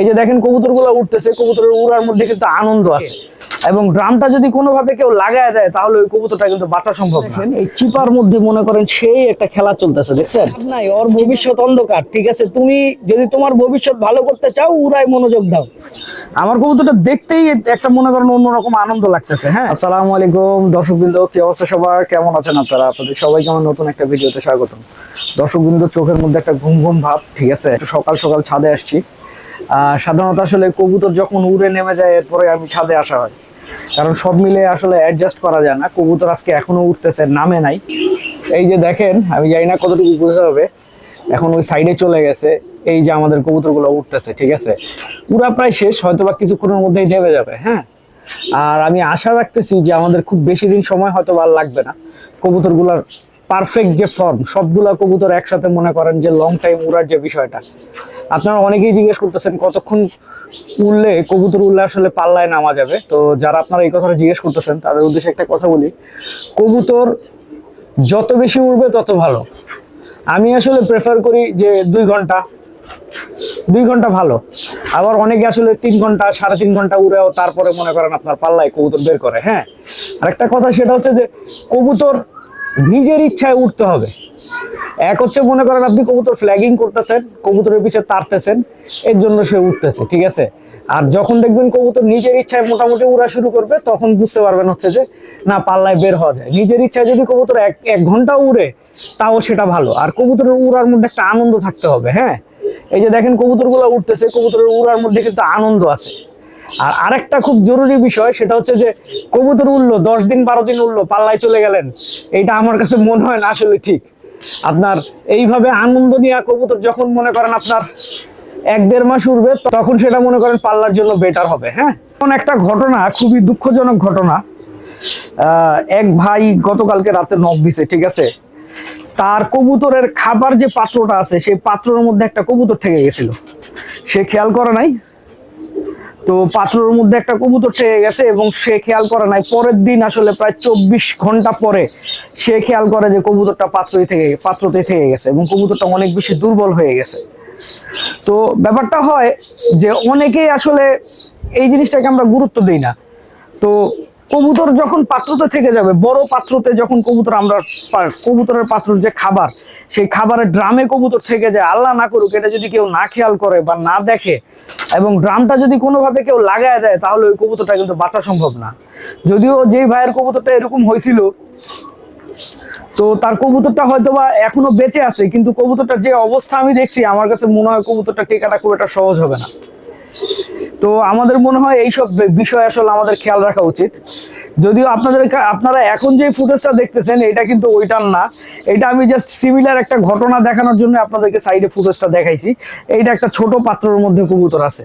এই যে দেখেন কবুতর কবুতরগুলো উঠতেছে কবুতরের উড়ার মধ্যে কিন্তু আনন্দ আছে। এবং ড্রামটা যদি কোনোভাবে কেউ লাগায় দেয় তাহলে ওই কবুতরটা কিন্তু বাঁচা সম্ভব এই চিপার মধ্যে মনে করেন সেই একটা খেলা চলতেছে দেখছেন? নাই ওর ভবিষ্যৎ অন্ধকার ঠিক আছে? তুমি যদি তোমার ভবিষ্যৎ ভালো করতে চাও উড়াই মনোযোগ দাও। আমার কবুতরটা দেখতেই একটা মনে করেন অন্যরকম আনন্দ লাগতেছে হ্যাঁ? আসসালামু আলাইকুম দর্শকবৃন্দ কি অবস্থা সবার? কেমন আছেন আপনারা? আপনাদের সবাইকে আমার নতুন একটা ভিডিওতে স্বাগতম। দর্শকবৃন্দ চোখের মধ্যে একটা ঘুম ঘুম ভাব ঠিক আছে? সকাল সকাল ছাদে আসছি। সাধারণত আসলে কবুতর যখন উড়ে নেমে যায়, এরপরে আমি ছাদে আসা হয়। কারণ সব মিলে আসলে অ্যাডজাস্ট করা যায় না। কবুতর আজকে এখনও উঠতেছে নামে নাই। এই যে দেখেন, আমি জানি না কতটুকু বুঝতে হবে। এখন ওই সাইডে চলে গেছে। এই যে আমাদের কবুতরগুলো উঠতেছে ঠিক আছে? পুরা প্রায় শেষ হয়তো বা কিছুক্ষণের মধ্যেই নেমে যাবে হ্যাঁ? আর আমি আশা রাখতেছি যে আমাদের খুব বেশি দিন সময় হয়তো আর লাগবে না। কবুতরগুলোর পারফেক্ট যে ফর্ম সবগুলা কবুতর একসাথে মনে করেন যে লং টাইম উড়ার যে বিষয়টা। আপনারা অনেকেই জিজ্ঞেস করতেছেন কতক্ষণ উড়লে কবুতর উড়লে আসলে পাল্লায় নামা যাবে? তো যারা আপনারা এই কথাটা জিজ্ঞেস করতেছেন, তাদের উদ্দেশ্যে একটা কথা বলি। কবুতর যত বেশি উড়বে তত ভালো। আমি আসলে প্রেফার করি যে দুই ঘণ্টা। দুই ঘণ্টা ভালো। আবার অনেকে আসলে তিন ঘণ্টা, সাড়ে তিন ঘণ্টা উড়েও তারপরে মনে করেন আপনার পাল্লায় কবুতর বের করে হ্যাঁ? আর একটা কথা সেটা হচ্ছে যে কবুতর নিজের ইচ্ছায় উঠতে হবে। এক হচ্ছে মনে করেন আপনি কবুতর ফ্ল্যাগিং করতেছেন, কবুতরের পিছে তাড়তেছেন এর জন্য সে উঠতেছে, ঠিক আছে? আর যখন দেখবেন কবুতর নিজের ইচ্ছায় মোটামুটি উড়া শুরু করবে, তখন বুঝতে পারবেন হচ্ছে যে, না, পাল্লায় বের হওয়া যায়। নিজের ইচ্ছায় যদি কবুতর এক এক ঘণ্টা উড়ে, তাও সেটা ভালো। আর কবুতরের উড়ার মধ্যে একটা আনন্দ থাকতে হবে হ্যাঁ? এই যে দেখেন কবুতরগুলো উঠতেছে কবুতরের উড়ার মধ্যে কিন্তু আনন্দ আছে। আর আরেকটা খুব জরুরি বিষয়, সেটা হচ্ছে যে কবুতর উঠল দশ দিন বারো দিন উঠল পাল্লায় চলে গেলেন। এইটা আমার কাছে মনে হয় না আসলে ঠিক। আপনার এইভাবে আনন্দ নিয়ে কবুতর যখন মনে করেন আপনার এক দেড় মাস উঠবে তখন সেটা মনে করেন পাল্লার জন্য বেটার হবে হ্যাঁ? এমন একটা ঘটনা, খুবই দুঃখজনক ঘটনা। এক ভাই গতকালকে রাতে নখ দিছে, ঠিক আছে? তার কবুতরের খাবার যে পাত্রটা আছে, সেই পাত্রের মধ্যে একটা কবুতর থেকে গেছিল। সে খেয়াল করে নাই? তো পাথরের মধ্যে একটা কবুতর ঠেকে গেছে এবং সে খেয়াল করে নাই। পরের দিন আসলে প্রায় চব্বিশ ঘণ্টা পরে সে খেয়াল করে যে কবুতরটা পাত্রই থেকে পাত্রতে থেকে গেছে এবং কবুতরটা অনেক বেশি দুর্বল হয়ে গেছে। তো ব্যাপারটা হয় যে অনেকেই আসলে এই জিনিসটাকে আমরা গুরুত্ব দিই না। তো কবুতর যখন পাত্রতে থেকে যাবে, বড় পাত্রতে যখন কবুতর আমরা কবুতরের পাত্র যে খাবার, সেই খাবারের ড্রামে কবুতর থেকে যায়, আল্লাহ না করুক, এটা যদি কেউ না খেয়াল করে বা না দেখে এবং ড্রামটা যদি কোনোভাবে কেউ লাগায় দেয়, তাহলে ওই কবুতরটা কিন্তু বাঁচা সম্ভব না। যদিও যেই ভাইয়ের কবুতরটা এরকম হয়েছিল, তো তার কবুতরটা হয়তো বা এখনও বেঁচে আছে, কিন্তু কবুতরটার যে অবস্থা আমি দেখছি, আমার কাছে মনে হয় কবুতরটা টেকাটা খুব একটা সহজ হবে না। তো আমাদের মনে হয় এইসব বিষয় আসলে আমাদের খেয়াল রাখা উচিত। যদিও আপনাদের আপনারা এখন যে ফুটেজটা দেখতেছেন, এটা কিন্তু ওইটার না। এটা আমি জাস্ট সিমিলার একটা ঘটনা দেখানোর জন্য আপনাদেরকে সাইডে ফুটেজটা দেখাইছি। এইটা একটা ছোট পাত্রের মধ্যে কবুতর আছে।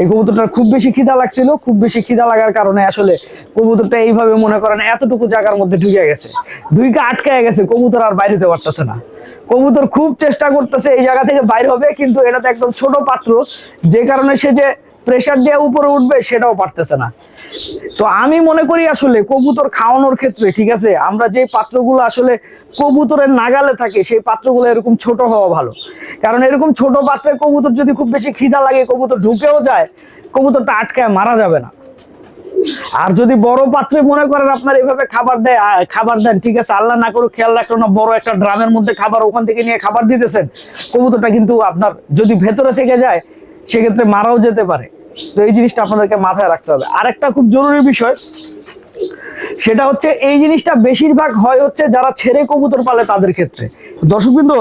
এই কবুতরটার খুব বেশি খিদা লাগছিল, খুব বেশি খিদা লাগার কারণে আসলে কবুতরটা এইভাবে মনে করেন এতটুকু জায়গার মধ্যে ঢুকে গেছে। ঢুকে আটকায় গেছে, কবুতর আর বাইরে হতে পারতেছে না। কবুতর খুব চেষ্টা করতেছে এই জায়গা থেকে বাইরে হবে, কিন্তু এটাতে একদম ছোট পাত্র, যে কারণে সে যে প্রেসার দিয়ে উপরে উঠবে সেটাও পারতেছে না। তো আমি মনে করি আসলে কবুতর খাওয়ানোর ক্ষেত্রে, ঠিক আছে, আমরা যে পাত্রগুলো আসলে কবুতরের নাগালে থাকে, সেই পাত্রগুলো এরকম ছোট হওয়া ভালো। কারণ এরকম ছোট পাত্রে কবুতর যদি খুব বেশি খিদা লাগে, কবুতর ঢুকেও যায়, কবুতরটা আটকায় মারা যাবে না। আর যদি বড় পাত্রে মনে করেন আপনার এইভাবে খাবার দেয় খাবার দেন, ঠিক আছে, আল্লাহ না করুক, খেয়াল রাখল না, বড় একটা ড্রামের মধ্যে খাবার ওখান থেকে নিয়ে খাবার দিতেছেন, কবুতরটা কিন্তু আপনার যদি ভেতরে থেকে যায় সেক্ষেত্রে মারাও যেতে পারে। তো এই জিনিসটা আপনাদেরকে মাথায় রাখতে হবে। আরেকটা খুব জরুরি বিষয়, সেটা হচ্ছে এই জিনিসটা বেশিরভাগ হয় হচ্ছে যারা ছেড়ে কবুতর পালে তাদের ক্ষেত্রে। দর্শকবৃন্দ,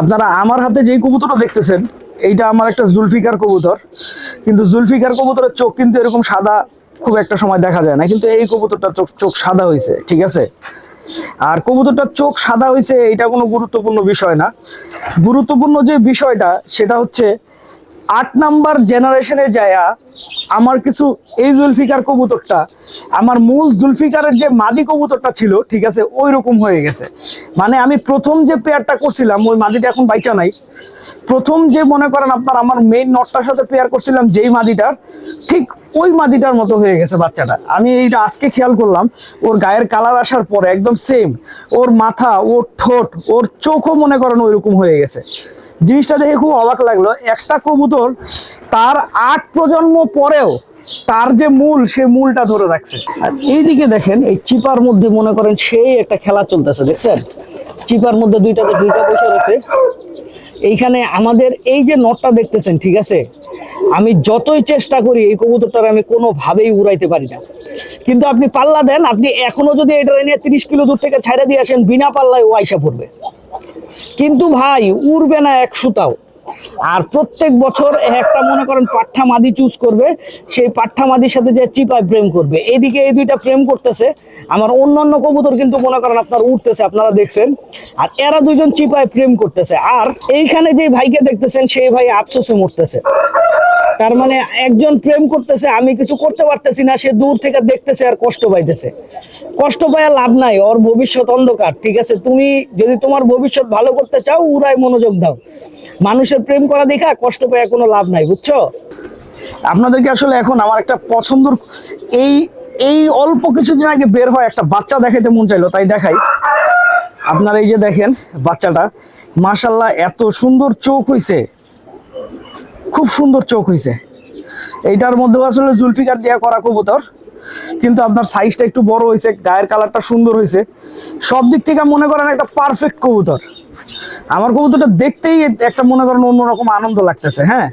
আপনারা আমার হাতে যেই কবুতরটা দেখতেছেন, এইটা আমার একটা জুলফিকার কবুতর। কিন্তু জুলফিকার কবুতরের চোখ কিন্তু এরকম সাদা খুব একটা সময় দেখা যায় না। কিন্তু এই কবুতরটা চোখ চোখ সাদা হয়েছে ঠিক আছে? আর কবুতরটার চোখ সাদা হয়েছে এটা কোনো গুরুত্বপূর্ণ বিষয় না। গুরুত্বপূর্ণ যে বিষয়টা, সেটা হচ্ছে আট নাম্বার জেনারেশনে যায়া আমার কিছু এই জুলফিকার কবুতরটা, আমার মূল জুলফিকারের যে মাদি কবুতরটা ছিল, ঠিক আছে ওই রকম হয়ে গেছে। মানে আমি প্রথম যে পেয়ারটা করছিলাম, ওই মাদিটা এখন বাইচা নাই। প্রথম যে মনে করেন আপনার আমার মেইন নটটার সাথে পেয়ার করছিলাম, যেই মাদিটার, ঠিক ওই মাদিটার মতো হয়ে গেছে বাচ্চাটা। আমি এইটা আজকে খেয়াল করলাম, ওর গায়ের কালার আসার পরে একদম সেম ওর মাথা, ওর ঠোঁট, ওর চোখও মনে করেন ওইরকম হয়ে গেছে। জিনিসটা দেখে খুব অবাক লাগল। একটা কবুতর তার আট প্রজন্ম পরেও তার যে মূল, সে মূলটা ধরে রাখছে। আর এইদিকে দেখেন, এই চিপার মধ্যে মনে করেন সেই একটা খেলা চলতেছে, দেখছেন? চিপার মধ্যে দুইটাতে দুইটা পয়সা রয়েছে। এইখানে আমাদের এই যে নটটা দেখতেছেন, ঠিক আছে? আমি যতই চেষ্টা করি এই কবুতরটার আমি কোনোভাবেই উড়াইতে পারি না। কিন্তু আপনি পাল্লা দেন, আপনি এখনও যদি এটা নিয়ে তিরিশ কিলো দূর থেকে ছাইড়া দিয়ে আসেন, বিনা পাল্লায় ও আইসা পড়বে। কিন্তু ভাই, উড়বে না এক সুতাও। আর প্রত্যেক বছর একটা, মনে করেন, পাঠ্যা মাদি চুজ করবে, সেই পাঠ্যা মাদির সাথে যে চিপায় প্রেম করবে। এদিকে এই দুইটা প্রেম করতেছে, আমার অন্যান্য কবুতর কিন্তু মনে করেন আপনার উঠতেছে আপনারা দেখছেন। আর এরা দুজন চিপায় প্রেম করতেছে। আর এইখানে যে ভাইকে দেখতেছেন, সেই ভাই আফসোসে মরতেছে। তার মানে একজন প্রেম করতেছে, আমি কিছু করতে পারতেছি না, সে দূর থেকে দেখতেছে আর কষ্ট পাইতেছে। কষ্ট পাওয়া লাভ নাই, ওর ভবিষ্যৎ অন্ধকার, ঠিক আছে? তুমি যদি তোমার ভবিষ্যৎ ভালো করতে চাও উড়াই মনোযোগ দাও। মানুষের প্রেম করা দেখা, কষ্ট পাওয়া কোনো লাভ নাই, বুঝছ? আপনাদেরকে আসলে এখন আমার একটা পছন্দর এই এই অল্প কিছুদিন আগে বের হয় একটা বাচ্চা দেখাইতে মন চাইলো, তাই দেখাই। আপনারা এই যে দেখেন বাচ্চাটা মাশাল্লাহ এত সুন্দর চোখ হইছে। খুব সুন্দর চোখ হয়েছে এইটার মধ্যে আসলে জুলফিকার দিয়া করা কবুতর, কিন্তু আপনার সাইজটা একটু বড় হয়েছে গায়ের কালারটা সুন্দর হয়েছে সব দিক থেকে মনে করেন একটা পারফেক্ট কবুতর। আমার কবুতরটা দেখতেই একটা মনে করেন অন্যরকম আনন্দ লাগতেছে হ্যাঁ?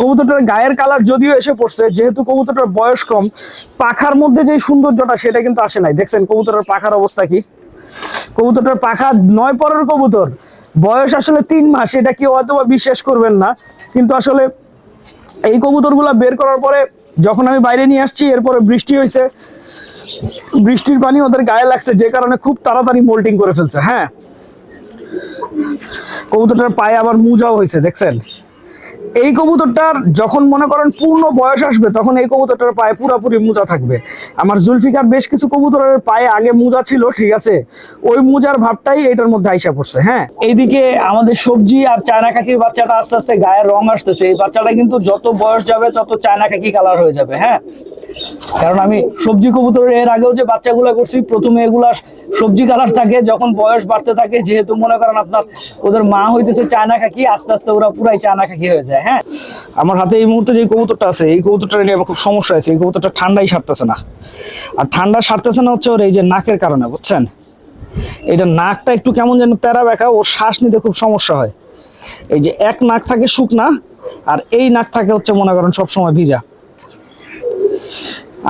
কবুতরটার গায়ের কালার যদিও এসে পড়ছে, যেহেতু কবুতরটার বয়স কম, পাখার মধ্যে যে সৌন্দর্যটা, সেটা কিন্তু আসে নাই। দেখছেন কবুতরের পাখার অবস্থা কি? কবুতরটার পাখা নয় পরের কবুতর। বয়স আসলে তিন মাস, এটা কি হয়তো বিশ্বাস করবেন না। কিন্তু আসলে এই কবুতরগুলো বের করার পরে যখন আমি বাইরে নিয়ে আসছি, এরপরে বৃষ্টি হয়েছে বৃষ্টির পানি ওদের গায়ে লাগছে, যে কারণে খুব তাড়াতাড়ি মোল্টিং করে ফেলছে হ্যাঁ। কবুতরটার পায়ে আবার মুজাও হয়েছে দেখছেন? এই কবুতরটার যখন মনে করেন পূর্ণ বয়স আসবে, তখন এই কবুতরটার পায়ে পুরাপুরি মোজা থাকবে। আমার জুলফিকার বেশ কিছু কবুতরের পায়ে আগে মোজা ছিল, ঠিক আছে? ওই মোজার ভাবটাই এটার মধ্যে আইসা পড়ছে হ্যাঁ? এইদিকে আমাদের সবজি আর চায়না কাকির বাচ্চাটা আস্তে আস্তে গায়ের রং আসতেছে। এই বাচ্চাটা কিন্তু যত বয়স যাবে, তত চায়না কাকি কালার হয়ে যাবে হ্যাঁ? কারণ আমি সবজি কবুতরের এর আগেও যে বাচ্চাগুলো করছি, প্রথমে এগুলা সবজি কালার থাকে, যখন বয়স বাড়তে থাকে, যেহেতু মনে করেন আপনার ওদের মা হইতেছে চায়না খাকি, আস্তে আস্তে ওরা পুরাই চায়না খাকি হয়ে যায় হ্যাঁ? আমার হাতে এই মুহূর্তে যে কবুতরটা আছে, এই কবুতরটা নিয়ে আমার খুব সমস্যা আছে এই কবুতরটা ঠান্ডাই সারতেছে না। আর ঠান্ডা সারতেছে না হচ্ছে ওর এই যে নাকের কারণে, বুঝছেন? এটা নাকটা একটু কেমন যেন তেরা বেঁকা, ওর শ্বাস নিতে খুব সমস্যা হয়। এই যে এক নাক থাকে শুকনা, আর এই নাক থাকে হচ্ছে মনে করেন সবসময় ভিজা।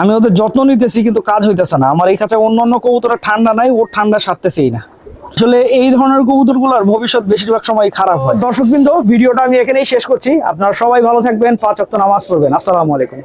আমি ওদের যত্ন নিতেছি, কিন্তু কাজ হইতেছে না। আমার এই কাছে অন্য অন্য কবুতরের ঠান্ডা নাই, ওর ঠান্ডা সারতেছেই না। আসলে এই ধরনের কবুতরগুলোর ভবিষ্যৎ বেশিরভাগ সময় খারাপ হয়। দর্শক বিন্দু ভিডিওটা আমি এখানেই শেষ করছি। আপনারা সবাই ভালো থাকবেন, পাঁচ অক্ত নামাজ পড়বেন। আসসালামু আলাইকুম।